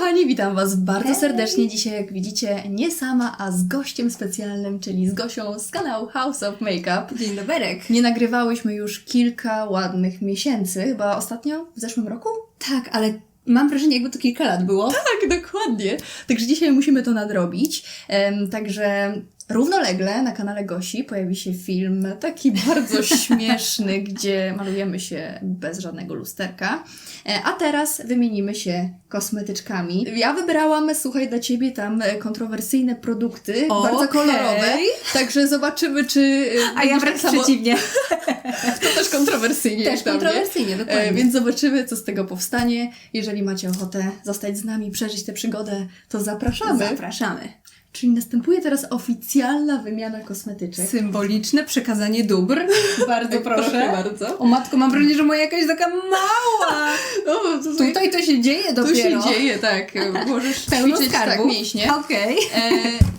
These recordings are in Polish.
kochani, witam Was bardzo Hej. serdecznie. Dzisiaj, jak widzicie, nie sama, a z gościem specjalnym, czyli z Gosią z kanału House of Makeup. Dzień doberek. Nie nagrywałyśmy już kilka ładnych miesięcy, chyba ostatnio w zeszłym roku? Tak, ale mam wrażenie, jakby to kilka lat było. Tak, dokładnie. Także dzisiaj musimy to nadrobić. Em, także równolegle na kanale Gosi pojawi się film taki bardzo śmieszny, gdzie malujemy się bez żadnego lusterka. E, A teraz wymienimy się kosmetyczkami. Ja wybrałam, słuchaj, dla Ciebie tam kontrowersyjne produkty, bardzo kolorowe. Także zobaczymy, czy... e, A ja będziesz wręcz tak samo- przeciwnie. To też kontrowersyjnie Też kontrowersyjnie, dokładnie. E, więc zobaczymy, co z tego powstanie. Jeżeli macie ochotę zostać z nami, przeżyć tę przygodę, to zapraszamy. Zapraszamy. Czyli następuje teraz oficjalna wymiana kosmetyczek. Symboliczne przekazanie dóbr. Bardzo Tak, proszę. bardzo. O matko, mam wrażenie, że moja jakaś taka mała. No, to, Tutaj to się dzieje tu dopiero. się dzieje, tak. Możesz ćwiczyć tak, mięśnie. Okej. E,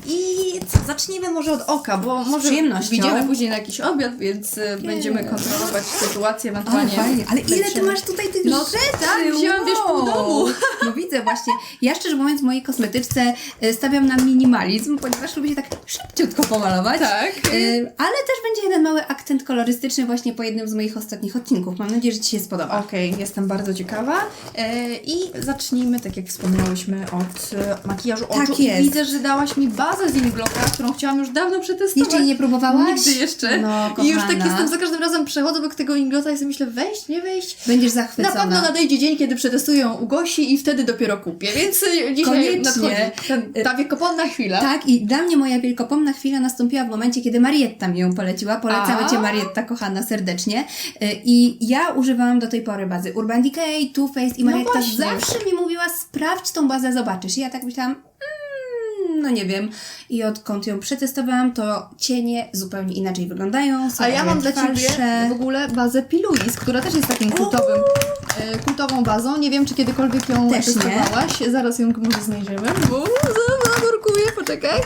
I co, zacznijmy może od oka, bo może wyjdziemy później na jakiś obiad, więc e, będziemy kontrolować sytuację, ewentualnie. fajnie. Ale ile ty masz tutaj tych No rzeczy? tak, wzięłam, wiesz, pół domu. No widzę właśnie. Ja szczerze mówiąc w mojej kosmetyczce e, stawiam na minimalizm, ponieważ lubię się tak szybciutko pomalować. Tak. E, Ale też będzie jeden mały akcent kolorystyczny właśnie po jednym z moich ostatnich odcinków. Mam nadzieję, że Ci się spodoba. Okej, jestem bardzo ciekawa. E, I zacznijmy, tak jak wspomniałyśmy, od e, makijażu Tak oczu. jest. I widzę, że dałaś mi bazę z Inglota, którą chciałam już dawno przetestować. Jeszcze jej nie próbowałaś? Nigdy jeszcze. No, I już tak kochana. jestem, za każdym razem przechodzę obok tego Inglota i sobie myślę, wejść, nie wejść. Będziesz Na zachwycona. pewno nadejdzie dzień, kiedy przetestuję ją u Gosi i wtedy dopiero kupię, więc e, dzisiaj Koniecznie. nadchodzi ta wiekopomna chwila. Tak, i dla mnie moja wielkopomna chwila nastąpiła w momencie, kiedy Marietta mi ją poleciła. Polecamy A. Cię, Marietta, kochana, serdecznie. Y, I ja używałam do tej pory bazy Urban Decay, Too Faced i No Marietta właśnie. zawsze mi mówiła, sprawdź tą bazę, zobaczysz. I ja tak myślałam, mm, no nie wiem. I odkąd ją przetestowałam, to cienie zupełnie inaczej wyglądają. Są A ja mam dla Ciebie w ogóle bazę Piluis, która też jest takim kultowym, e, kultową bazą. Nie wiem, czy kiedykolwiek ją Też nie. testowałaś. Zaraz ją może znajdziemy, bo zanurkuję, poczekaj.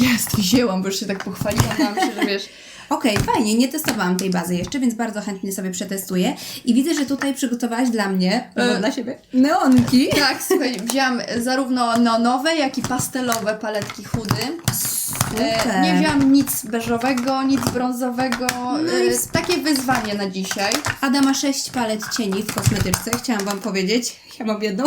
Jest, wzięłam, bo już się tak pochwaliłam, się, że wiesz... Okej, fajnie, nie testowałam tej bazy jeszcze, więc bardzo chętnie sobie przetestuję. I widzę, że tutaj przygotowałaś dla mnie, albo E, dla siebie, neonki. Tak, słuchaj, wzięłam zarówno neonowe, jak i pastelowe paletki chudy. E, Super. nie wzięłam nic beżowego, nic brązowego. No E, takie wyzwanie na dzisiaj. Ada ma sześć palet cieni w kosmetyczce, chciałam Wam powiedzieć. Ja mam jedną.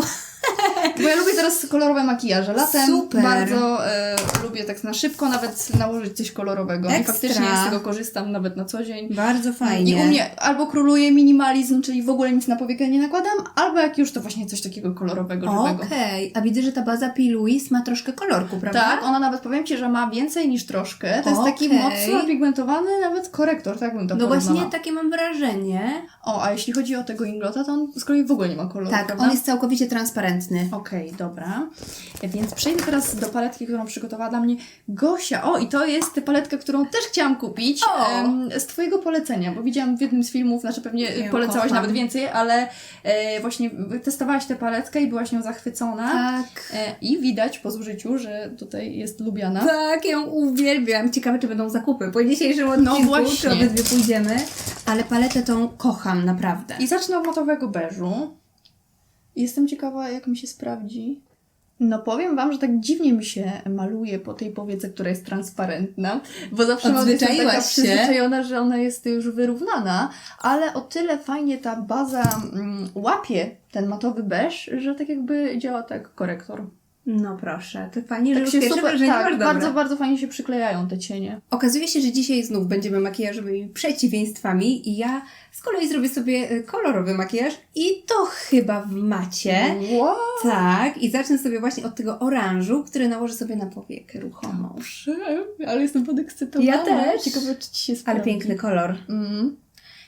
Bo ja lubię teraz kolorowe makijaże. Latem Super. bardzo e, lubię tak na szybko nawet nałożyć coś kolorowego. I Ekstra. faktycznie ja z tego korzystam nawet na co dzień. Bardzo fajnie. I u mnie albo króluje minimalizm, czyli w ogóle nic na powiekę nie nakładam, albo jak już to właśnie coś takiego kolorowego, żywego. Okej, a widzę, że ta baza P. Louise ma troszkę kolorku, prawda? Tak, ona nawet powiem Ci, że ma więcej niż troszkę. To jest taki mocno pigmentowany, nawet korektor, tak bym to No porównała. właśnie takie mam wrażenie. O, a jeśli chodzi o tego Inglota, to on z kolei w ogóle nie ma koloru, Tak, prawda? on jest całkowicie transparentny. Okej, dobra. Więc przejdę teraz do paletki, którą przygotowała dla mnie Gosia. O, i to jest paletka, którą też chciałam kupić em, z Twojego polecenia, bo widziałam w jednym z filmów, znaczy pewnie polecałaś kocham. nawet więcej, ale e, właśnie testowałaś tę paletkę i byłaś nią zachwycona. Tak. E, I widać po zużyciu, że tutaj jest lubiana. Tak, ją uwielbiam. Ciekawe, czy będą zakupy. Po dzisiejszym odcinku, właśnie. czy obydwie pójdziemy. Ale paletę tą kocham, naprawdę. I zacznę od matowego beżu. Jestem ciekawa, jak mi się sprawdzi. No powiem Wam, że tak dziwnie mi się maluje po tej powiece, która jest transparentna, bo zawsze mam jestem taka się. przyzwyczajona, że ona jest już wyrównana, ale o tyle fajnie ta baza mm, łapie ten matowy beż, że tak jakby działa tak korektor. No proszę, to fajnie, że Tak już się super, wrażenie tak, masz dobre. bardzo, bardzo fajnie się przyklejają te cienie. Okazuje się, że dzisiaj znów będziemy makijażowymi przeciwieństwami i ja z kolei zrobię sobie y, kolorowy makijaż i to chyba w macie. Wow! Tak, i zacznę sobie właśnie od tego oranżu, który nałożę sobie na powiekę ruchomą. Dobrze, ale jestem podekscytowana. Ja też. Ciekawe, czy Ci się sprawdzi. Ale piękny kolor. Mm.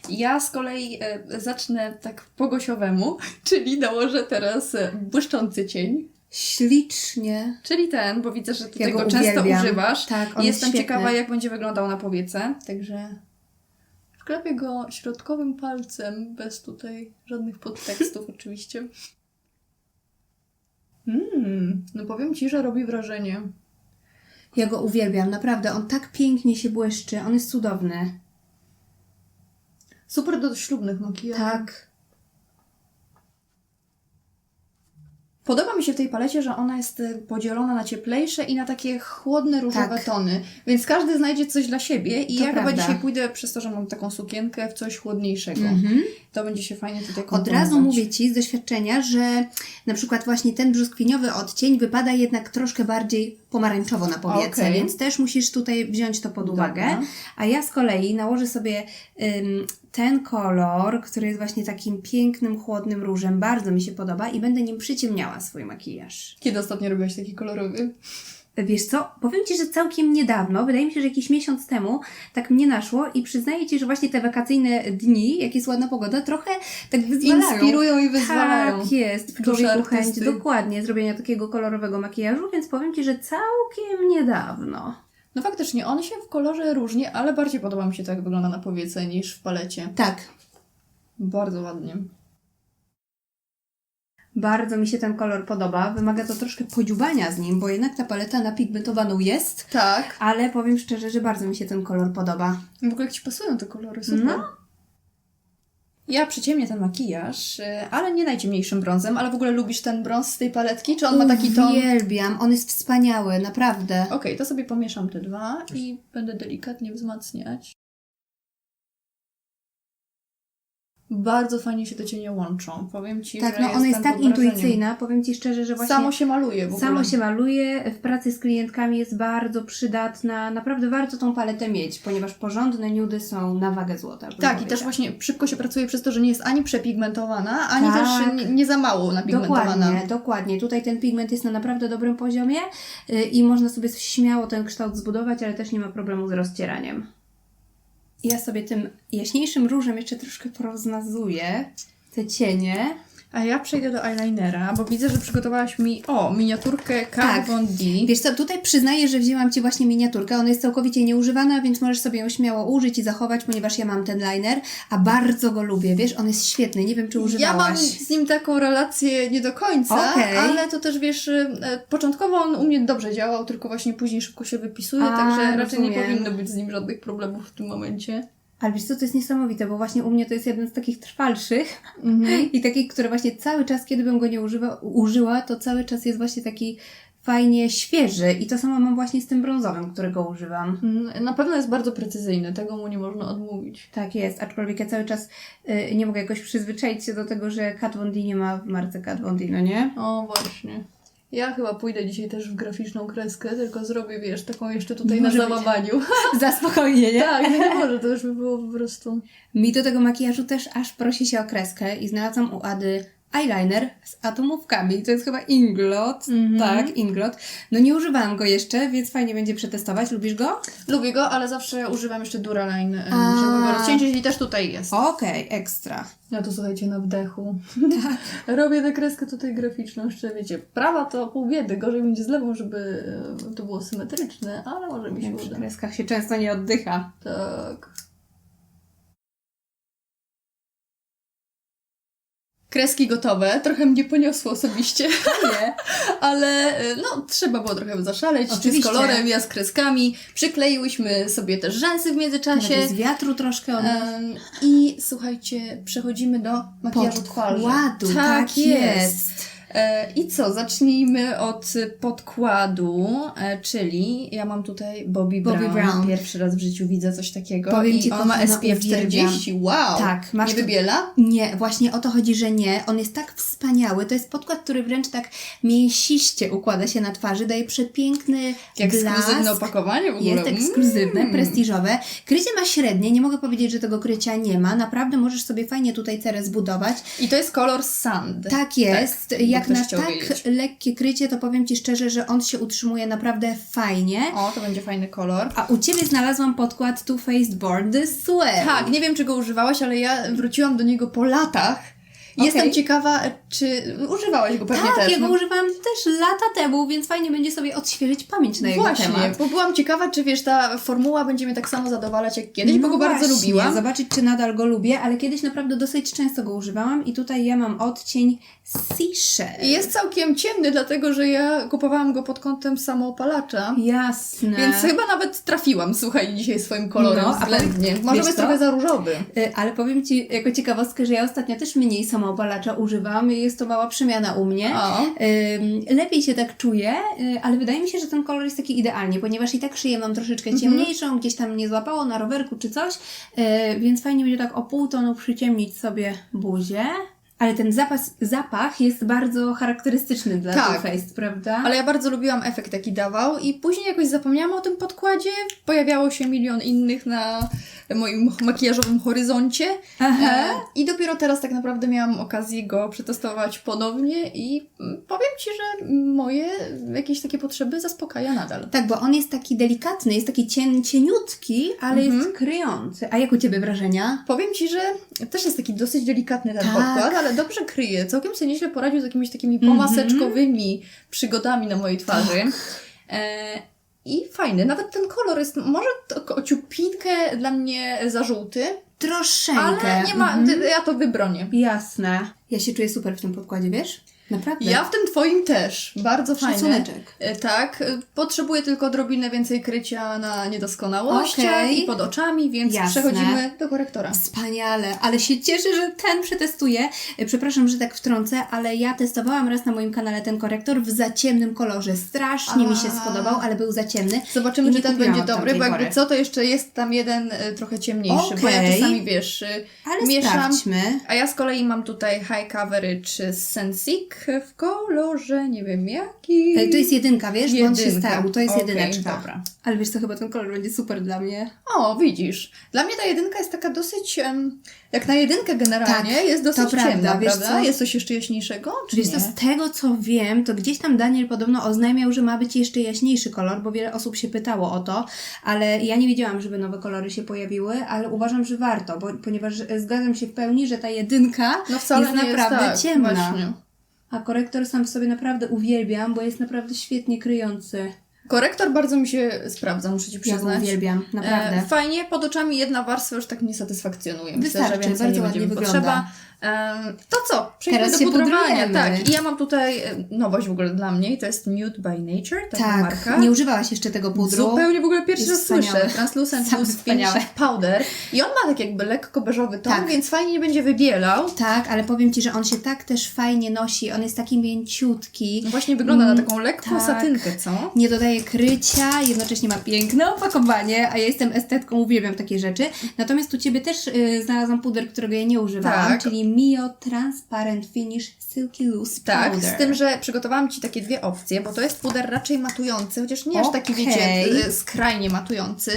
Ja z kolei e, zacznę tak po gosiowemu, czyli nałożę teraz e, błyszczący cień. Ślicznie. Czyli ten, bo widzę, że tutaj Ja go go często uwielbiam. używasz. Tak, on Jestem świetny. ciekawa, jak będzie wyglądał na powiece. Także wklepię go środkowym palcem, bez tutaj żadnych podtekstów oczywiście. Mm, no powiem Ci, że robi wrażenie. Ja go uwielbiam, naprawdę. On tak pięknie się błyszczy, on jest cudowny. Super do ślubnych makijaży. Tak. Podoba mi się w tej palecie, że ona jest y, podzielona na cieplejsze i na takie chłodne, różowe Tak. tony. Więc każdy znajdzie coś dla siebie i To ja chyba prawda. dzisiaj pójdę przez to, że mam taką sukienkę w coś chłodniejszego. Mhm. To będzie się fajnie tutaj Od razu mówię Ci z doświadczenia, że na przykład właśnie ten brzoskwiniowy odcień wypada jednak troszkę bardziej pomarańczowo na powiece, Okej. więc też musisz tutaj wziąć to pod uwagę. Dobra. A ja z kolei nałożę sobie ym, ten kolor, który jest właśnie takim pięknym, chłodnym różem. Bardzo mi się podoba i będę nim przyciemniała swój makijaż. Kiedy ostatnio robiłaś taki kolorowy? Wiesz co, powiem Ci, że całkiem niedawno, wydaje mi się, że jakiś miesiąc temu, tak mnie naszło i przyznaję Ci, że właśnie te wakacyjne dni, jak jest ładna pogoda, trochę tak wyzwalają. Inspirują i wyzwalają. Tak jest, w człowieku chęć dokładnie zrobienia takiego kolorowego makijażu, więc powiem Ci, że całkiem niedawno. No faktycznie, on się w kolorze różni, ale bardziej podoba mi się to, jak wygląda na powiece niż w palecie. Tak, Bardzo ładnie. Bardzo mi się ten kolor podoba. Wymaga to troszkę podziubania z nim, bo jednak ta paleta napigmentowaną jest, Tak. ale powiem szczerze, że bardzo mi się ten kolor podoba. W ogóle jak Ci pasują te kolory, super. No. Ja przyciemnię ten makijaż, y, ale nie najciemniejszym brązem, ale w ogóle lubisz ten brąz z tej paletki? Czy on ma taki ton? Okej, Uwielbiam, on jest wspaniały, naprawdę. to sobie pomieszam te dwa i będę delikatnie wzmacniać. Bardzo fajnie się te cienie łączą. Powiem Ci, Tak, że no ona jest tak intuicyjna, powiem Ci szczerze, że właśnie Samo się maluje w ogóle. samo się maluje, w pracy z klientkami jest bardzo przydatna, naprawdę warto tą paletę mieć, ponieważ porządne nudy są na wagę złota. Tak, i też właśnie szybko się pracuje przez to, że nie jest ani przepigmentowana, ani Tak. też nie, nie za mało napigmentowana. Dokładnie, dokładnie. Tutaj ten pigment jest na naprawdę dobrym poziomie y, i można sobie śmiało ten kształt zbudować, ale też nie ma problemu z rozcieraniem. Ja sobie tym jaśniejszym różem jeszcze troszkę poroznazuję te cienie. A ja przejdę do eyelinera, bo widzę, że przygotowałaś mi, o, miniaturkę Kat Tak. Von D. Wiesz co, tutaj przyznaję, że wzięłam Ci właśnie miniaturkę. Ona jest całkowicie nieużywana, więc możesz sobie ją śmiało użyć i zachować, ponieważ ja mam ten liner, a bardzo go lubię. Wiesz, on jest świetny. Nie wiem, czy Ja używałaś. mam z nim taką relację nie do końca, Okej. ale to też wiesz, e, początkowo on u mnie dobrze działał, tylko właśnie później szybko się wypisuje, A, także raczej nie powinno być z nim żadnych problemów w tym momencie. Ale wiesz co, to jest niesamowite, bo właśnie u mnie to jest jeden z takich trwalszych Mhm. i takich, które właśnie cały czas, kiedy bym go nie używa, użyła, to cały czas jest właśnie taki fajnie świeży. I to samo mam właśnie z tym brązowym, którego używam. Mm, Na pewno jest bardzo precyzyjny, tego mu nie można odmówić. Tak jest, aczkolwiek ja cały czas y, nie mogę jakoś przyzwyczaić się do tego, że Kat Von D nie ma w marce Kat Von D, no nie? O, właśnie. Ja chyba pójdę dzisiaj też w graficzną kreskę, tylko zrobię, wiesz, taką jeszcze tutaj Może na załamaniu. Za spokojnie, nie? tak, nie może, to już by było po prostu... Mi do tego makijażu też aż prosi się o kreskę i znalazłam u Ady eyeliner z atomówkami. To jest chyba Inglot. Mhm. Tak, Inglot. No nie używałam go jeszcze, więc fajnie będzie przetestować. Lubisz go? Lubię go, ale zawsze używam jeszcze Duraline, A. żeby go rozcięć, jeśli też tutaj jest. Okej, ekstra. Ja tu słuchajcie na wdechu. Robię tę kreskę tutaj graficzną, jeszcze wiecie, prawa to pół biedy, gorzej będzie z lewą, żeby to było symetryczne, ale może mi się uda. kreskach się często nie oddycha. Tak. Kreski gotowe, trochę mnie poniosło osobiście, Nie. ale e, no trzeba było trochę zaszaleć, ty z Oczywiście. kolorem, ja z kreskami. Przykleiłyśmy sobie też rzęsy w międzyczasie. z wiatru troszkę. Em, I słuchajcie, przechodzimy do makijażu. Podkładu, tak jest. E, I co, zacznijmy od podkładu, e, czyli ja mam tutaj Bobbi Bobbi Brown. Brown. Pierwszy raz w życiu widzę coś takiego. Powiem I ci, on ma SPF 40. Wow! Tak, masz Nie wybiela? Nie, właśnie o to chodzi, że nie. On jest tak wspaniały. To jest podkład, który wręcz tak mięsiście układa się na twarzy, daje przepiękny Ekskluzywne blask. opakowanie w ogóle. Jest ekskluzywne, Mm. prestiżowe. Krycie ma średnie, nie mogę powiedzieć, że tego krycia nie ma. Naprawdę możesz sobie fajnie tutaj cerę zbudować. I to jest kolor Sand. Tak jest. Tak, Jak na tak wiedzieć. lekkie krycie, to powiem Ci szczerze, że on się utrzymuje naprawdę fajnie. O, to będzie fajny kolor. A u Ciebie znalazłam podkład Too Faced Born This Way. Tak, nie wiem, czy go używałaś, ale ja wróciłam do niego po latach. Jestem ciekawa, czy używałaś go pewnie Tak, też. ja go no. używałam też lata temu, więc fajnie będzie sobie odświeżyć pamięć na jego Właśnie, temat. bo byłam ciekawa, czy wiesz, ta formuła będzie mnie tak samo zadowalać jak kiedyś, bo No go bardzo właśnie, lubiłam. Zobaczyć, czy nadal go lubię, ale kiedyś naprawdę dosyć często go używałam i tutaj ja mam odcień Seashell. Jest całkiem ciemny, dlatego że ja kupowałam go pod kątem samoopalacza. Jasne. Więc chyba nawet trafiłam, słuchaj, dzisiaj swoim kolorem No, względnie. Może co? trochę za różowy. Y, Ale powiem Ci jako ciekawostkę, że ja ostatnio też mniej samoopalacza używam. Jest to mała przemiana u mnie. O. Lepiej się tak czuję, y, ale wydaje mi się, że ten kolor jest taki idealnie, ponieważ i tak szyję mam troszeczkę ciemniejszą, gdzieś tam mnie złapało na rowerku czy coś, y, więc fajnie będzie tak o pół tonu przyciemnić sobie buzię. Ale ten zapas, zapach jest bardzo charakterystyczny dla Tak. Too Faced, prawda? Ale ja bardzo lubiłam efekt, jaki dawał i później jakoś zapomniałam o tym podkładzie. Pojawiało się milion innych na moim makijażowym horyzoncie. Aha. E, I dopiero teraz tak naprawdę miałam okazję go przetestować ponownie i mm, powiem Ci, że moje jakieś takie potrzeby zaspokaja nadal. Tak, bo on jest taki delikatny, jest taki cien, cieniutki, ale Mhm. jest kryjący. A jak u Ciebie wrażenia? Powiem Ci, że też jest taki dosyć delikatny ten Tak. podkład, ale dobrze kryje. Całkiem sobie nieźle poradził z jakimiś takimi Mhm. pomaseczkowymi przygodami na mojej twarzy. E, I fajny. Nawet ten kolor jest może to ciupinkę dla mnie za żółty, Troszeczkę. ale nie ma, Mhm. ja to wybronię. Jasne. Ja się czuję super w tym podkładzie, wiesz? Naprawdę. Ja w tym Twoim też. Bardzo. Szacunek. E, Tak, e, potrzebuję tylko odrobinę więcej krycia na niedoskonałościach Okej. i pod oczami, więc Jasne. przechodzimy do korektora. Wspaniale, ale się cieszę, że ten przetestuję. E, Przepraszam, że tak wtrącę, ale ja testowałam raz na moim kanale ten korektor w za ciemnym kolorze. Strasznie mi się A. spodobał, ale był za ciemny. Zobaczymy, czy ten będzie dobry, bo jakby pory. co, to jeszcze jest tam jeden trochę ciemniejszy, bo ja czasami, wiesz, Ale mieszam. sprawdźmy. A ja z kolei mam tutaj High Coverage Sensic w kolorze, nie wiem jaki. To jest jedynka, wiesz? Bo on się Jedynka. stał. To jest Okej, jedyneczka. dobra. Ale wiesz co, chyba ten kolor będzie super dla mnie. O, widzisz. Dla mnie ta jedynka jest taka dosyć, jak na jedynkę generalnie, Tak, jest dosyć to prawda, ciemna, wiesz prawda? co? Jest coś jeszcze jaśniejszego, czy Wiesz nie? co, z tego co wiem, to gdzieś tam Daniel podobno oznajmiał, że ma być jeszcze jaśniejszy kolor, bo wiele osób się pytało o to, ale ja nie wiedziałam, żeby nowe kolory się pojawiły, ale uważam, że warto, bo, ponieważ zgadzam się w pełni, że ta jedynka No wcale jest naprawdę jest tak, ciemna. Właśnie. A korektor sam w sobie naprawdę uwielbiam, bo jest naprawdę świetnie kryjący. Korektor bardzo mi się sprawdza, muszę Ci Ja go przyznać. uwielbiam, naprawdę. E, fajnie, pod oczami jedna warstwa już tak mnie satysfakcjonuje. Myślę, Wystarczy, że więcej bardzo nie ładnie wygląda. potrzeba. To co? Przejdźmy Teraz do pudrowania. Tak, i ja mam tutaj e, nowość w ogóle dla mnie i to jest Nude by Nature, taka tak, marka. nie używałaś jeszcze tego pudru. Zupełnie w ogóle pierwszy raz słyszę. Translucent Loose. Finish Powder. I on ma tak jakby lekko beżowy ton, Tak. więc fajnie nie będzie wybielał. Tak, ale powiem Ci, że on się tak też fajnie nosi, on jest taki mięciutki. No właśnie wygląda Mm, na taką lekką tak. satynkę, co? nie dodaje krycia, jednocześnie ma piękne opakowanie, a ja jestem estetką, uwielbiam takie rzeczy. Natomiast u Ciebie też y, znalazłam puder, którego ja nie używałam, Tak. czyli Mio Transparent Finish Silky Loose Tak, Powder. z tym, że przygotowałam Ci takie dwie opcje, bo to jest puder raczej matujący, chociaż nie aż taki, wiecie, y, skrajnie matujący.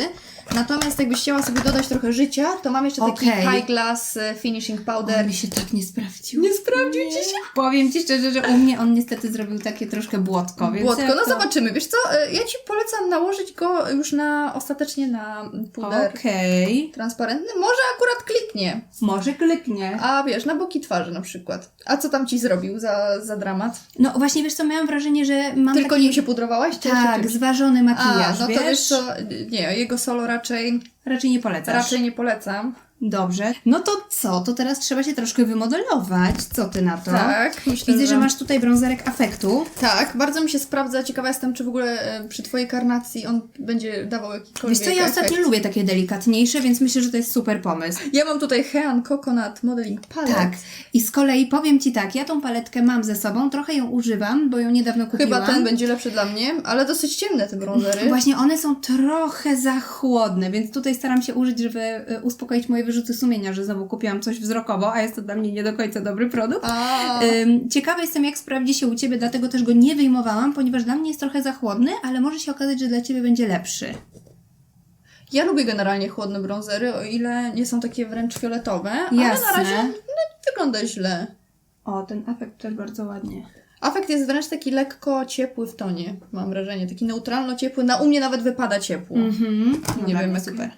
Natomiast jakbyś chciała sobie dodać trochę życia, to mam jeszcze taki Okej. High Glass y, Finishing Powder. On mi się tak nie sprawdził. Nie sprawdził Ci się? Powiem Ci szczerze, że u mnie on niestety zrobił takie troszkę błotko, więc Błotko, no to... zobaczymy. Wiesz co, y, ja Ci polecam nałożyć go już na, ostatecznie na puder Okej, transparentny. Może akurat kliknie. może kliknie. A wiesz, na boki twarzy na przykład. A co tam Ci zrobił za, za dramat? No właśnie, wiesz co, miałam wrażenie, że mam Tylko taki... nim się pudrowałaś? Czy Tak, czymś? zważony makijaż, A, no wiesz? to wiesz co, nie, jego solo raczej, Raczej nie polecasz. raczej nie polecam. Dobrze. No to co? To teraz trzeba się troszkę wymodelować. Co ty na to? Tak, myślę, Widzę, że masz tutaj brązerek afektu. Tak, bardzo mi się sprawdza. Ciekawa jestem, czy w ogóle e, przy Twojej karnacji on będzie dawał jakikolwiek Wiesz co, ja efekt. ostatnio lubię takie delikatniejsze, więc myślę, że to jest super pomysł. Ja mam tutaj Hean Coconut Modeling Palette. Tak. I z kolei powiem Ci tak, ja tą paletkę mam ze sobą, trochę ją używam, bo ją niedawno kupiłam. Chyba ten będzie lepszy dla mnie, ale dosyć ciemne te brązery. Właśnie one są trochę za chłodne, więc tutaj staram się użyć, żeby e, uspokoić moje wyrzuty sumienia, że znowu kupiłam coś wzrokowo, a jest to dla mnie nie do końca dobry produkt. Ym, Ciekawa jestem, jak sprawdzi się u Ciebie, dlatego też go nie wyjmowałam, ponieważ dla mnie jest trochę za chłodny, ale może się okazać, że dla Ciebie będzie lepszy. ja lubię generalnie chłodne brązery, o ile nie są takie wręcz fioletowe, ale Jasne. na razie no, wygląda źle. O, ten afekt też bardzo ładnie. Afekt jest wręcz taki lekko ciepły w tonie, mam wrażenie. Taki neutralno ciepły. Na u mnie nawet wypada ciepło. Mhm. Nie wiem, jak super.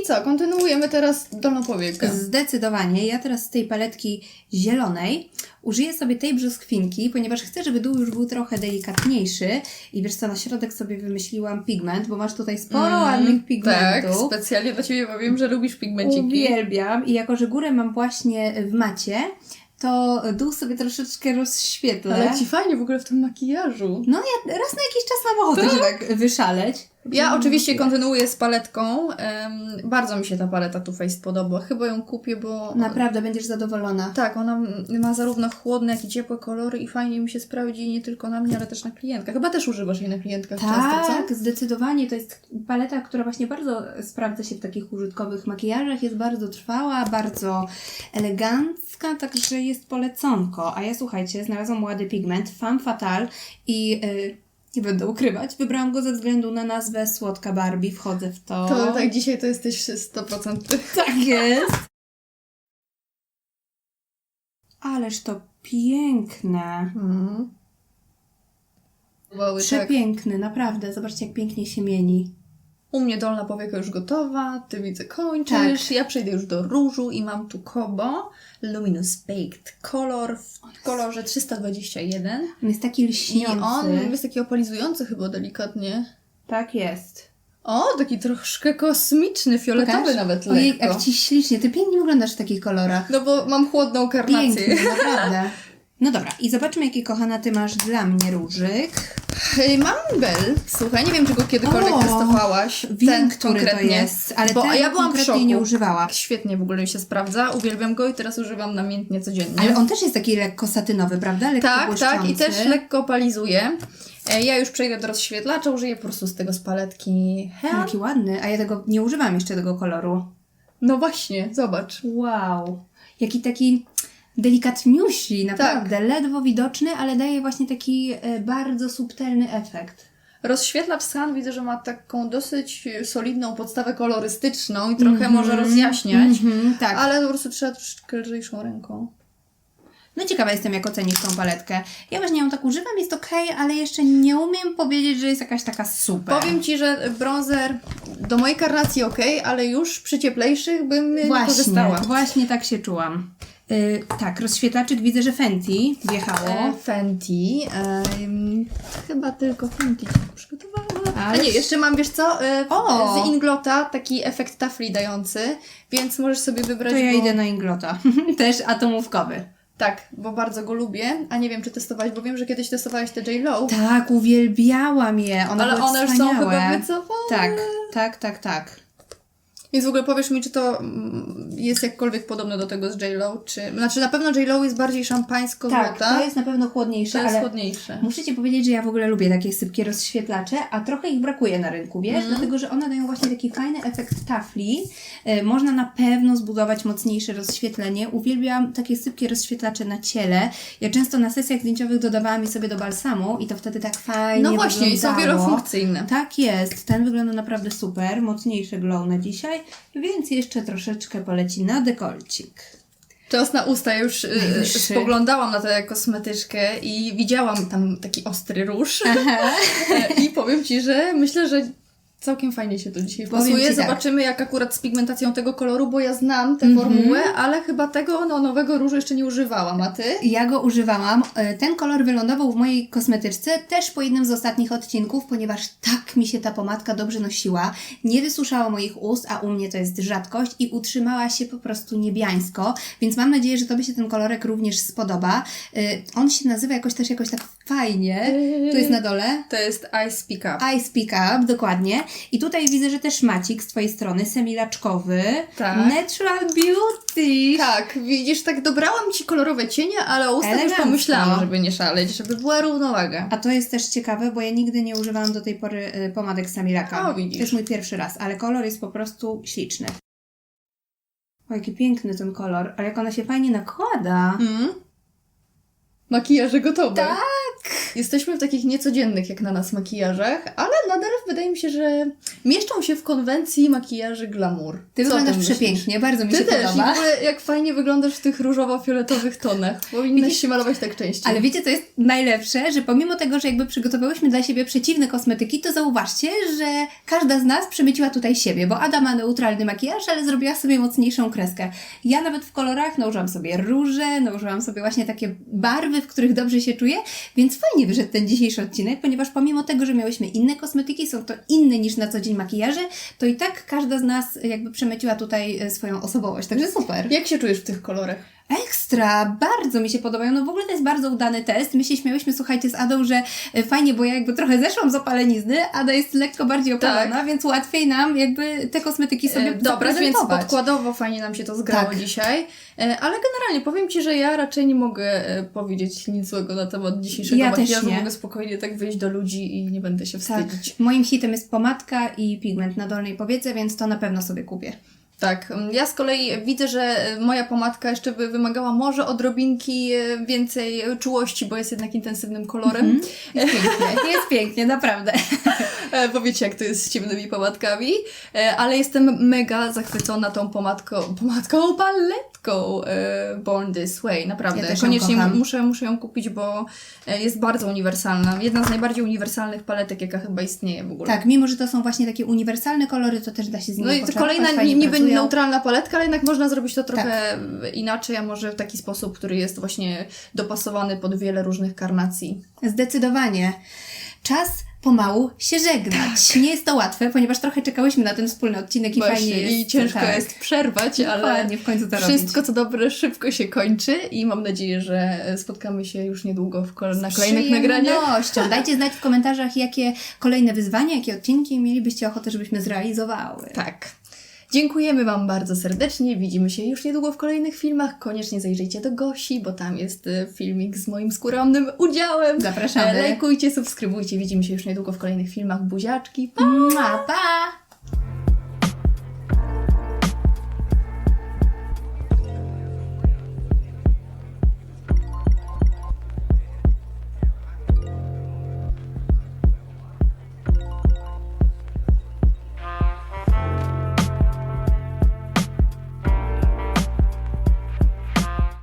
I co, kontynuujemy teraz dolną powiekę. Zdecydowanie. Ja teraz z tej paletki zielonej użyję sobie tej brzoskwinki, ponieważ chcę, żeby dół już był trochę delikatniejszy. I wiesz co, na środek sobie wymyśliłam pigment, bo masz tutaj sporo Mm, ładnych Tak, pigmentów. specjalnie dla Ciebie, bo wiem, że lubisz pigmenciki. Uwielbiam. I jako, że górę mam właśnie w macie, to dół sobie troszeczkę rozświetlę. Ale Ci fajnie w ogóle w tym makijażu. No ja raz na jakiś czas mam ochotę się tak wyszaleć. Ja oczywiście kontynuuję z paletką. Em, bardzo mi się ta paleta Too Faced podoba. Chyba ją kupię, bo... Naprawdę będziesz zadowolona. Tak, ona ma zarówno chłodne, jak i ciepłe kolory i fajnie mi się sprawdzi nie tylko na mnie, ale też na klientkach. Chyba też używasz jej na klientkach często, co? Tak, zdecydowanie. To jest paleta, która właśnie bardzo sprawdza się w takich użytkowych makijażach. Jest bardzo trwała, bardzo elegancka, także jest poleconko. A ja słuchajcie, znalazłam ładny pigment, Femme Fatale i yy, nie będę ukrywać, wybrałam go ze względu na nazwę Słodka Barbie. Wchodzę w to. To tak dzisiaj to jesteś 100%. Tak jest. Ależ to piękne. Mhm. Woły, tak. Przepiękny, naprawdę. Zobaczcie, jak pięknie się mieni. U mnie dolna powieka już gotowa, ty widzę kończysz. Ja przejdę już do różu i mam tu Kobo Luminous Baked Color w kolorze 321. On jest taki I lśniący. on jest taki opalizujący chyba delikatnie. Tak jest. O, taki troszkę kosmiczny, fioletowy Pokaż. nawet Ojej, lekko. jak ci ślicznie. Ty pięknie wyglądasz w takich kolorach. No bo mam chłodną karnację. Pięknie, naprawdę. No dobra, i zobaczmy, jaki kochana ty masz dla mnie różyk. Hej, Mam Bell. Słuchaj, nie wiem, czy go kiedykolwiek O, testowałaś. Wiem, ten który konkretnie. to jest, ale bo ten ja byłam w konkretnie szoku. nie używała. Świetnie w ogóle mi się sprawdza. Uwielbiam go i teraz używam namiętnie codziennie. Ale on też jest taki lekko satynowy, prawda? Lekko Tak, tak, i błyszczący. też lekko opalizuje. E, Ja już przejdę do rozświetlacza, użyję po prostu z tego z paletki Hean. Jaki ładny, a ja tego nie używam jeszcze tego koloru. No właśnie, zobacz. Wow. Jaki taki delikatniusi, naprawdę. Tak. Ledwo widoczny, ale daje właśnie taki e, bardzo subtelny efekt. Rozświetlacz z Han widzę, że ma taką dosyć solidną podstawę kolorystyczną i trochę Mhm. może rozjaśniać, Mhm, tak. ale po prostu trzeba troszeczkę lżejszą ręką. No ciekawa jestem, jak ocenisz tą paletkę. Ja właśnie ją tak używam, jest okej, ale jeszcze nie umiem powiedzieć, że jest jakaś taka super. Powiem Ci, że bronzer do mojej karnacji ok, ale już przy cieplejszych bym nie właśnie, korzystała. właśnie tak się czułam. Y, tak, rozświetlaczyk widzę, że Fenty wjechało. E, Fenty. chyba tylko Fenty przygotowałam. A Ale- nie, jeszcze mam, wiesz co, e, O! z Inglota taki efekt tafli dający, więc możesz sobie wybrać to ja bo, idę na Inglota. Też atomówkowy. Tak, bo bardzo go lubię, a nie wiem, czy testowałeś, bo wiem, że kiedyś testowałeś te J-Lo, Tak, uwielbiałam je. One ale były one już są wspaniałe. chyba wycofane. Tak, tak, tak, tak. Więc w ogóle powiesz mi, czy to mm, jest jakkolwiek podobne do tego z J-Lo, czy... Znaczy na pewno J-Lo jest bardziej szampańsko-złota. Tak, to jest na pewno chłodniejsze, to jest chłodniejsze. Muszę Ci powiedzieć, że ja w ogóle lubię takie sypkie rozświetlacze, a trochę ich brakuje na rynku, wiesz? Mhm. Dlatego, że one dają właśnie taki fajny efekt tafli. E, można na pewno zbudować mocniejsze rozświetlenie. Uwielbiam takie sypkie rozświetlacze na ciele. Ja często na sesjach zdjęciowych dodawałam je sobie do balsamu i to wtedy tak fajnie No właśnie, i są wyglądało. wielofunkcyjne. Tak jest, ten wygląda naprawdę super, mocniejszy glow na dzisiaj, więc jeszcze troszeczkę poleci na dekolcik. Czas na usta, już y, Najwyższy. spoglądałam na tę kosmetyczkę i widziałam tam taki ostry róż. I powiem Ci, że myślę, że całkiem fajnie się to dzisiaj pasuje. tak. Zobaczymy jak akurat z pigmentacją tego koloru, bo ja znam tę Mhm. formułę, ale chyba tego no, nowego różu jeszcze nie używałam, a Ty? Ja go używałam. E, Ten kolor wylądował w mojej kosmetyczce też po jednym z ostatnich odcinków, ponieważ tak mi się ta pomadka dobrze nosiła. Nie wysuszała moich ust, a u mnie to jest rzadkość i utrzymała się po prostu niebiańsko, więc mam nadzieję, że Tobie się ten kolorek również spodoba. E, On się nazywa jakoś też jakoś tak fajnie. Tu jest na dole. To jest Ice Pick Up. Ice Pick Up, dokładnie. I tutaj widzę, że też macik z Twojej strony, semilaczkowy. Tak. Natural Beauty. Tak, widzisz, tak dobrałam Ci kolorowe cienie, ale o ustach już pomyślałam, żeby nie szaleć, żeby była równowaga. A to jest też ciekawe, bo ja nigdy nie używałam do tej pory y, pomadek Samilaka. O, widzisz. To jest mój pierwszy raz, ale kolor jest po prostu śliczny. O, jaki piękny ten kolor, ale jak ona się fajnie nakłada. Mm. Makijaże gotowe. Tak. Jesteśmy w takich niecodziennych jak na nas makijażach, ale nadal wydaje mi się, że mieszczą się w konwencji makijaży glamour. Ty Co wyglądasz przepięknie, bardzo mi Ty się też. I w podoba. ogóle jak fajnie wyglądasz w tych różowo-fioletowych tonach. Powinnaś Widzisz? się malować tak częściej. Ale wiecie, co jest najlepsze? Że pomimo tego, że jakby przygotowałyśmy dla siebie przeciwne kosmetyki, to zauważcie, że każda z nas przemyciła tutaj siebie, bo Ada ma neutralny makijaż, ale zrobiła sobie mocniejszą kreskę. Ja nawet w kolorach nałożyłam sobie róże, nałożyłam sobie właśnie takie barwy, w których dobrze się czuję, więc fajnie wyszedł ten dzisiejszy odcinek, ponieważ pomimo tego, że miałyśmy inne kosmetyki, są to inne niż na co dzień makijaże, to i tak każda z nas jakby przemyciła tutaj e, swoją osobowość, także super. Jak się czujesz w tych kolorach? Ekstra, bardzo mi się podobają. No w ogóle to jest bardzo udany test. My się śmiałyśmy, słuchajcie, z Adą, że e, fajnie, bo ja jakby trochę zeszłam z opalenizny, Ada jest lekko bardziej opalona, więc łatwiej nam jakby te kosmetyki sobie Tak. E, Dobra, więc podkładowo fajnie nam się to zgrało Tak. dzisiaj. E, Ale generalnie powiem Ci, że ja raczej nie mogę e, powiedzieć nic złego na temat dzisiejszego Ja też makijażu. nie. Mogę spokojnie tak wyjść do ludzi i nie będę się Tak, wstydzić. moim hitem jest pomadka i pigment na dolnej powiece, więc to na pewno sobie kupię. Tak, mm, ja z kolei widzę, że e, moja pomadka jeszcze by wymagała może odrobinki e, więcej czułości, bo jest jednak intensywnym kolorem. Mhm. Jest pięknie, jest pięknie, naprawdę. E, Bo wiecie, jak to jest z ciemnymi pomadkami. Ale jestem mega zachwycona tą pomadką, pomadką, paletką e, Born This Way. Naprawdę. Ja Koniecznie muszę, muszę ją kupić, bo e, jest bardzo uniwersalna. Jedna z najbardziej uniwersalnych paletek, jaka chyba istnieje w ogóle. Tak, mimo że to są właśnie takie uniwersalne kolory, to też da się z nimi No i to poczerpać, kolejna niby pracują. neutralna paletka, ale jednak można zrobić to trochę Tak. inaczej, a może w taki sposób, który jest właśnie dopasowany pod wiele różnych karnacji. Zdecydowanie. Czas pomału się żegnać. Nie jest to łatwe, ponieważ trochę czekałyśmy na ten wspólny odcinek i Właśnie, fajnie jest. i ciężko tak, jest przerwać, ale w końcu to wszystko robić. co dobre szybko się kończy i mam nadzieję, że spotkamy się już niedługo w kol- na kolejnych nagraniach. Dajcie znać w komentarzach, jakie kolejne wyzwania, jakie odcinki mielibyście ochotę, żebyśmy zrealizowały. Tak. Dziękujemy Wam bardzo serdecznie. Widzimy się już niedługo w kolejnych filmach. Koniecznie zajrzyjcie do Gosi, bo tam jest e, filmik z moim skromnym udziałem. Zapraszamy. E, Lajkujcie, subskrybujcie. Widzimy się już niedługo w kolejnych filmach. Buziaczki. Pa, pa!